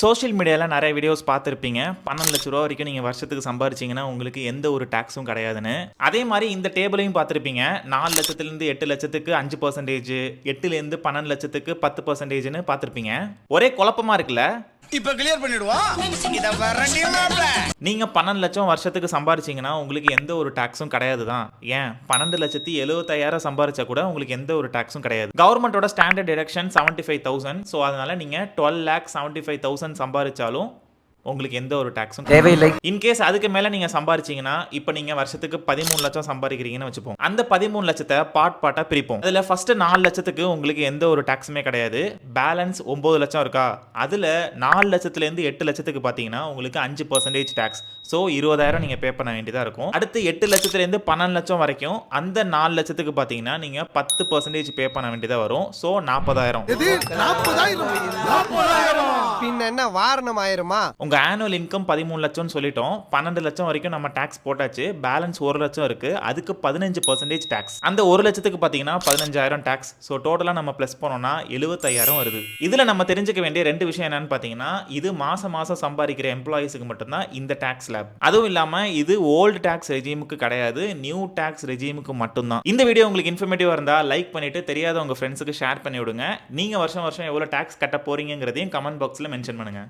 Social மீடியாவில் நிறைய videos பார்த்துருப்பீங்க. பன்னெண்டு லட்ச ரூபா வரைக்கும் நீங்கள் வருஷத்துக்கு சம்பாரிச்சிங்கன்னா உங்களுக்கு எந்த ஒரு டேக்ஸும் கிடையாதுன்னு. அதே மாதிரி இந்த டேபிளையும் பார்த்துருப்பீங்க. நாலு லட்சத்துலேருந்து எட்டு லட்சத்துக்கு அஞ்சு பர்சன்டேஜ் எட்டுலேருந்து பன்னெண்டு லட்சத்துக்கு பத்து பர்சன்டேஜ்னு பார்த்துருப்பீங்க. ஒரே குழப்பமா இருக்குல்ல? இப்போ கிளியர் பண்ணிடுவோம் இத வரண்டி நீங்கள் பன்னெண்டு லட்சம் வருஷத்துக்கு சம்பாரிச்சீங்கன்னா உங்களுக்கு எந்த ஒரு டேக்ஸும் கிடையாது தான் ஏன்? பன்னெண்டு லட்சத்தி எழுபத்தாயிரம் சம்பாரிச்சா கூட உங்களுக்கு எந்த ஒரு டேக்ஸும் கிடையாது. கவர்மெண்ட்டோட standard deduction seventy five thousand so அதனால நீங்கள் twelve lakh seventy five thousand சம்பாரிச்சாலும் உங்களுக்கு எந்த ஒரு டேக்ஸும் தேவையில்லை. இன்கேஸ் அதுக்கு மேல நீங்க சம்பாரிச்சீங்கன்னா இப்போ நீங்க வருஷத்துக்கு பதிமூணு லட்சம் சம்பாதிக்கிறீங்கன்னு வச்சுப்போம். அந்த பதிமூணு லட்சத்தை பார்ட் பார்ட்டா பிரிப்போம். அதுல ஃபர்ஸ்ட் நாலு லட்சத்துக்கு உங்களுக்கு எந்த ஒரு டாக்ஸுமே கிடையாது. பேலன்ஸ் ஒன்பது லட்சம் இருக்கா? அதுல நாலு லட்சத்துல இருந்து எட்டு லட்சத்துக்கு பாத்தீங்கன்னா உங்களுக்கு அஞ்சு பர்சன்டேஜ் டாக்ஸ் ஸோ இருபதாயிரம் நீங்க பே பண்ண வேண்டியதா இருக்கும். அடுத்து எட்டு லட்சத்துல இருந்து பன்னெண்டு லட்சம் வரைக்கும் அந்த நாலு லட்சத்துக்கு பாத்தீங்கன்னா நீங்க பத்து பர்சன்டேஜ் பே பண்ண வேண்டியதா வரும். ஸோ நாற்பதாயிரம் பின்ன என்ன வாரணம் ஆயிருமா? உங்க ஆனுவல் இன்கம் பதிமூணு லட்சம்னு சொல்லிட்டோம். பன்னெண்டு லட்சம் வரைக்கும் நம்ம டாக்ஸ் போட்டாச்சு. பேலன்ஸ் ஒரு லட்சம் இருக்கு. அதுக்கு பதினஞ்சு பர்சன்டேஜ் டாக்ஸ் அந்த ஒரு லட்சத்துக்கு பாத்தீங்கன்னா பதினஞ்சாயிரம் டாக்ஸ் ஸோ டோட்டலா நம்ம ப்ளஸ் போனோம்னா எழுபத்தையாயிரம் வருது. இதுல நம்ம தெரிஞ்சுக்க வேண்டிய ரெண்டு விஷயம் என்னன்னு பாத்தீங்கன்னா இது மாசம் மாசம் சம்பாதிக்கிற எம்ப்ளாயிஸுக்கு மட்டும்தான் இந்த டாக்ஸ் லேப் அதுவும் இல்லாம இது ஓல்டு டாக்ஸ் ரெஜிமுக்கு கிடையாது. நியூ டாக்ஸ் ரெஜிமுக்கு மட்டும்தான். இந்த வீடியோ உங்களுக்கு இன்ஃபர்மேட்டிவா இருந்தா லைக் பண்ணிட்டு தெரியாத உங்க ஃப்ரெண்ட்ஸுக்கு ஷேர் பண்ணி விடுங்க நீங்க வருஷம் வருஷம் எவ்வளவு டாக்ஸ் கட்ட போறீங்கிறதையும் கமெண்ட் பாக்ஸ்ல மென்ஷன் பண்ணுங்க